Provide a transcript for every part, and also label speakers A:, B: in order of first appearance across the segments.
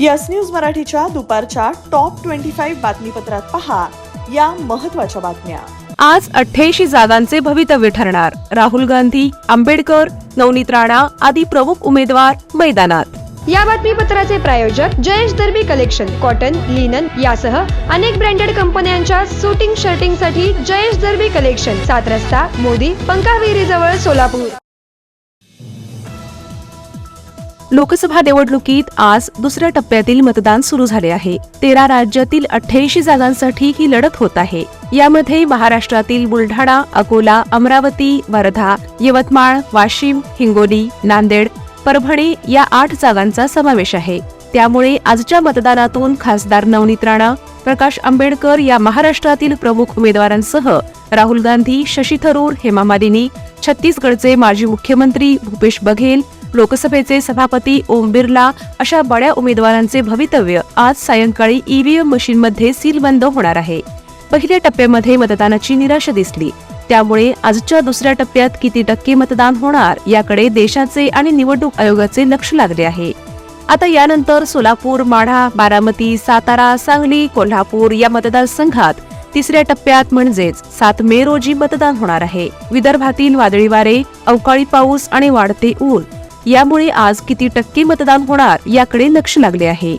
A: Yes news मराठीच्या दुपारच्या top twenty five बातमीपत्रात पहा या महत्त्वाच्या बातम्या.
B: आज अठ्ठ्याऐंशी जागांचे भवितव्य ठरणार. राहुल गांधी आंबेडकर नवनीत राणा आदी प्रमुख उमेदवार मैदानात.
C: या बातमीपत्राचे प्रायोजक Jayesh Darbi collection cotton linen यासह अनेक ब्रँडेड कंपन्यांच्या सुटिंग शर्टिंगसाठी जयेश दर्बी कलेक्शन सात रस्ता मोदी पंकाविहिरी जवळ सोलापूर.
B: लोकसभा निवडणुकीत आज दुसऱ्या टप्प्यातील मतदान सुरू झाले आहे. तेरा राज्यातील अठ्ठ्याऐंशी जागांसाठी ही लढत होत आहे. यामध्ये महाराष्ट्रातील बुलढाणा अकोला अमरावती वर्धा यवतमाळ वाशिम हिंगोली नांदेड परभणी या आठ जागांचा समावेश आहे. त्यामुळे आजच्या मतदानातून खासदार नवनीत राणा प्रकाश आंबेडकर या महाराष्ट्रातील प्रमुख उमेदवारांसह राहुल गांधी शशी थरूर हेमा मालिनी छत्तीसगडचे माजी मुख्यमंत्री भूपेश बघेल लोकसभेचे सभापती ओम बिर्ला अशा बड्या उमेदवारांचे भवितव्य आज सायंकाळी ईव्हीएम मशीनमध्ये सीलबंद होणार आहे. पहिल्या टप्प्यामध्ये मतदानाची निराशा दिसली. त्यामुळे आजच्या दुसऱ्या टप्प्यात किती टक्के मतदान होणार याकडे देशाचे आणि निवडणूक आयोगाचे लक्ष लागले आहे. आता यानंतर सोलापूर माढा बारामती सातारा सांगली कोल्हापूर या मतदारसंघात तिसऱ्या टप्प्यात म्हणजेच सात मे रोजी मतदान होणार आहे. विदर्भातील वादळी वारे अवकाळी पाऊस आणि वाढते ऊन यामुळे आज किती टक्के मतदान होणार याकडे लक्ष लागले आहे.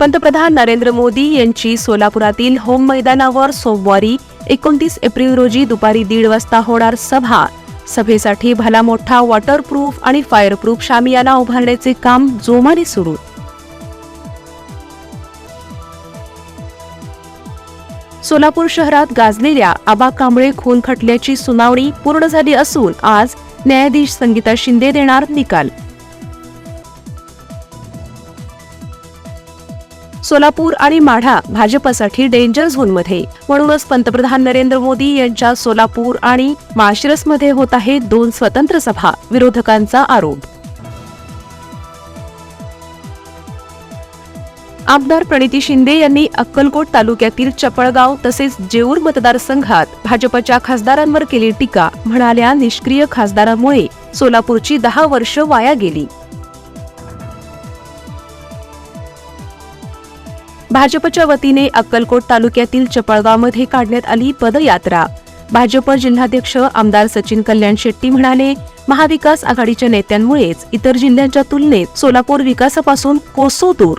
B: पंतप्रधान नरेंद्र मोदी यांची सोलापुरातील होम मैदानावर सोमवारी एकोणतीस एप्रिल रोजी दुपारी दीड वाजता होणार सभा. सभेसाठी भला मोठा वॉटरप्रूफ आणि फायरप्रूफ शामियाना उभारण्याचे काम जोमाने सुरू. सोलापूर शहरात गाजलेल्या आबा कांबळे खून खटल्याची सुनावणी पूर्ण झाली असून आज न्यायाधीश संगीता शिंदे देणार निकाल. सोलापूर आणि माढा भाजपसाठी डेंजर झोनमध्ये म्हणूनच पंतप्रधान नरेंद्र मोदी यांच्या सोलापूर आणि माळशिरसमध्ये होत आहेत दोन स्वतंत्र सभा विरोधकांचा आरोप. आमदार प्रणिती शिंदे यांनी अक्कलकोट तालुक्यातील चपळगाव तसेच जेऊर मतदारसंघात भाजपच्या खासदारांवर केली टीका. म्हणाल्या निष्क्रिय खासदारांमुळे सोलापूरची दहा वर्ष वाया गेली. भाजपच्या वतीने अक्कलकोट तालुक्यातील चपळगावमध्ये काढण्यात आली पदयात्रा. भाजप जिल्हाध्यक्ष आमदार सचिन कल्याण शेट्टी म्हणाले महाविकास आघाडीच्या नेत्यांमुळेच इतर जिल्ह्यांच्या तुलनेत सोलापूर विकासापासून कोसो दूर.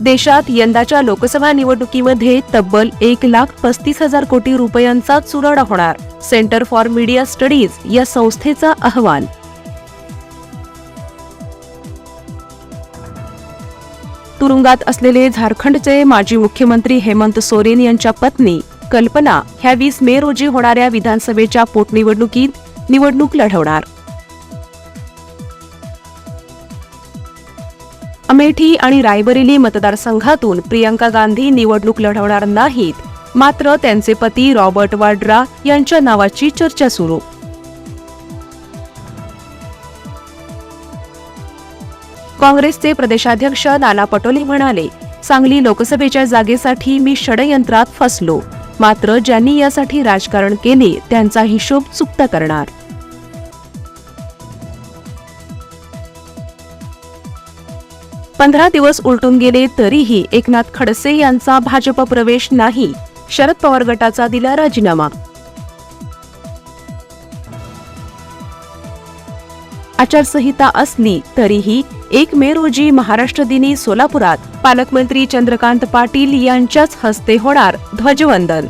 B: देशात यंदाच्या लोकसभा निवडणुकीमध्ये तब्बल एक लाख पस्तीस हजार कोटी रुपयांचा चुरडा होणार. सेंटर फॉर मीडिया स्टडीज या संस्थेचा अहवाल. तुरुंगात असलेले झारखंडचे माजी मुख्यमंत्री हेमंत सोरेन यांच्या पत्नी कल्पना ह्या वीस मे रोजी होणाऱ्या विधानसभेच्या पोटनिवडणुकीत निवडणूक लढवणार. अमेठी आणि रायबरेली मतदारसंघातून प्रियंका गांधी निवडणूक लढवणार नाहीत. मात्र त्यांचे पती रॉबर्ट वाड्रा यांच्या नावाची चर्चा सुरू. काँग्रेसचे प्रदेशाध्यक्ष नाना पटोले म्हणाले सांगली लोकसभेच्या जागेसाठी मी षडयंत्रात फसलो. मात्र ज्यांनी यासाठी राजकारण केले त्यांचा हिशोब चुकता करणार. पंधरा दिवस उलटून गेले तरीही एकनाथ खडसे यांचा भाजप प्रवेश नाही शरद पवार गटाचा दिला राजीनामा. आचारसंहिता असली तरीही एक मे रोजी महाराष्ट्र दिनी सोलापुरात पालकमंत्री चंद्रकांत पाटील यांच्याच हस्ते होणार ध्वजवंदन.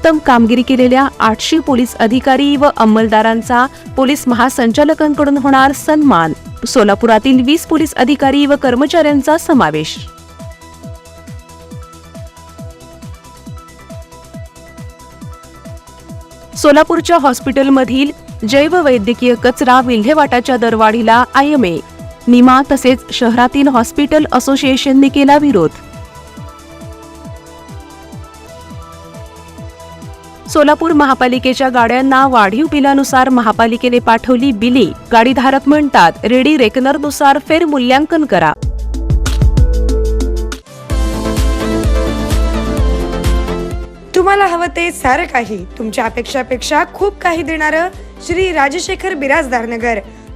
B: उत्तम कामगिरी केलेल्या आठशे पोलीस अधिकारी व अंमलदारांचा पोलीस महासंचालकांकडून होणार सन्मान. सोलापुरातील वीस पोलीस अधिकारी व कर्मचाऱ्यांचा समावेश. सोलापूरच्या हॉस्पिटलमधील जैववैद्यकीय कचरा विल्हेवाटाच्या दरवाढीला आयएमए निमा तसेच शहरातील हॉस्पिटल असोसिएशनने केला विरोध. सोलापूर महापालिकेच्या गाड्यांना वाढीव बिलानुसार महापालिकेने पाठवली बिली. गाडीधारक म्हणतात रेडी रेकनरनुसार फेरमूल्यांकन करा.
C: तुम्हाला हवं ते सारं काही. तुमच्या अपेक्षापेक्षा खूप काही देणारं श्री राजशेखर बिराजदार नगर.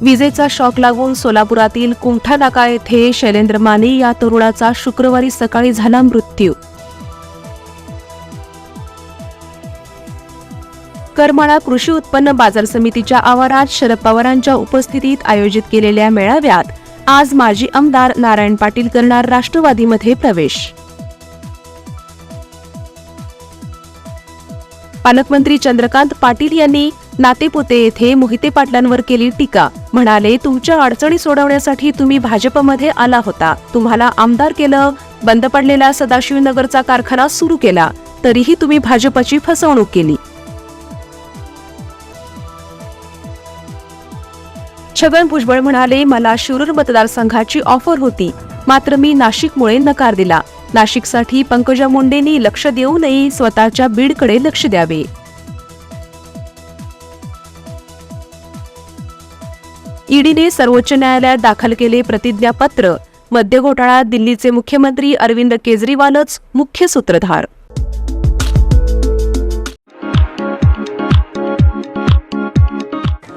B: विजेचा शॉक लागून सोलापुरातील कुमठा नाका येथे शैलेंद्र माने या तरुणाचा शुक्रवारी सकाळी झाला मृत्यू. करमाळा कृषी उत्पन्न बाजार समितीच्या आवारात शरद पवारांच्या उपस्थितीत आयोजित केलेल्या मेळाव्यात आज माजी आमदार नारायण पाटील करणार राष्ट्रवादीमध्ये प्रवेश. पालकमंत्री चंद्रकांत पाटील यांनी नातेपुते येथे मोहिते पाटलांवर केली टीका. म्हणाले तुमच्या अडचणी सोडवण्यासाठी तुम्ही भाजपमध्ये आला होता. तुम्हाला आमदार केलं बंद पडलेला सदाशिवनगरचा कारखाना सुरू केला. तरीही तुम्ही भाजपची फसवणूक केली. छगन भुजबळ म्हणाले मला शिरूर मतदारसंघाची ऑफर होती. मात्र मी नाशिकमुळे नकार दिला. नाशिकसाठी पंकजा मुंडेंनी लक्ष देऊ नये स्वतःच्या बीडकडे लक्ष द्यावे. ईडीने सर्वोच्च न्यायालयात दाखल केले प्रतिज्ञापत्र. मद्य घोटाळ्यात दिल्लीचे मुख्यमंत्री अरविंद केजरीवालच मुख्य सूत्रधार.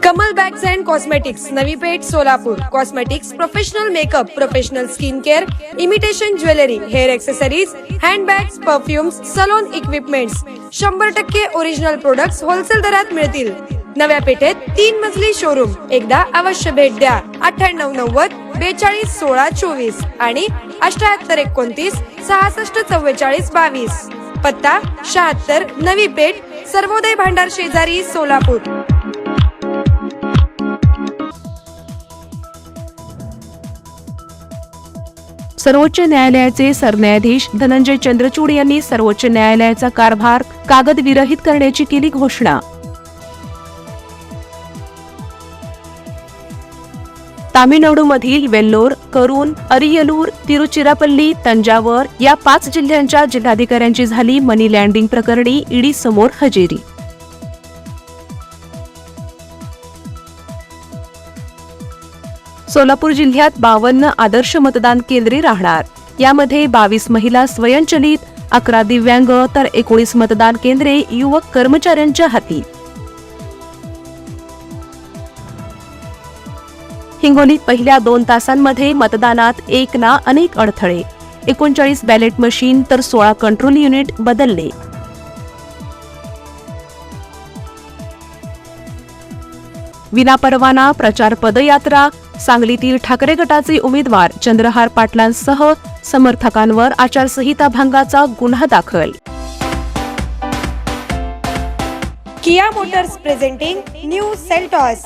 C: Kamal bags and cosmetics Navi Peth Solapur. Cosmetics professional makeup professional skin care imitation jewellery hair accessories handbags perfumes salon equipments शंभर टक्के ओरिजिनल प्रोडक्ट्स होलसेल दरात मिळतील. नव्या पेठेत तीन मजली शोरूम एकदा अवश्य भेट द्या. अठ्ठ्याण्णव नव्वद बेचाळीस सोळा चोवीस आणि अष्ट्याहत्तर एकोणतीस सहासष्ट चव्वेचाळीस बावीस. पत्ता शहात्तर नवी पेठ सर्वोदय भांडार शेजारी सोलापूर.
B: सर्वोच्च न्यायालयाचे सरन्यायाधीश धनंजय चंद्रचूड यांनी सर्वोच्च न्यायालयाचा कारभार कागद विरहित करण्याची केली घोषणा. तामिळनाडूमधील वेल्लोर करून अरियलूर तिरुचिरापल्ली तंजावर या पाच जिल्ह्यांच्या जिल्हाधिकाऱ्यांची झाली मनी लँडिंग प्रकरणी ईडी समोर हजेरी. सोलापूर जिल्ह्यात बावन्न आदर्श मतदान केंद्रे राहणार. यामध्ये बावीस महिला स्वयंचलित अकरा दिव्यांग तर एकोणीस मतदान केंद्रे युवक कर्मचाऱ्यांच्या हाती. हिंगोलीत पहिल्या दोन तासांमध्ये मतदानात एक ना अनेक अडथळे. एकोणचाळीस बॅलेट मशीन तर सोळा कंट्रोल युनिट बदलले. विनापरवाना प्रचार पदयात्रा सांगलीतील ठाकरे गटाचे उमेदवार चंद्रहार पाटलांसह समर्थकांवर आचारसंहिता भंगाचा गुन्हा दाखल.
C: Kia Motors presenting new Seltos.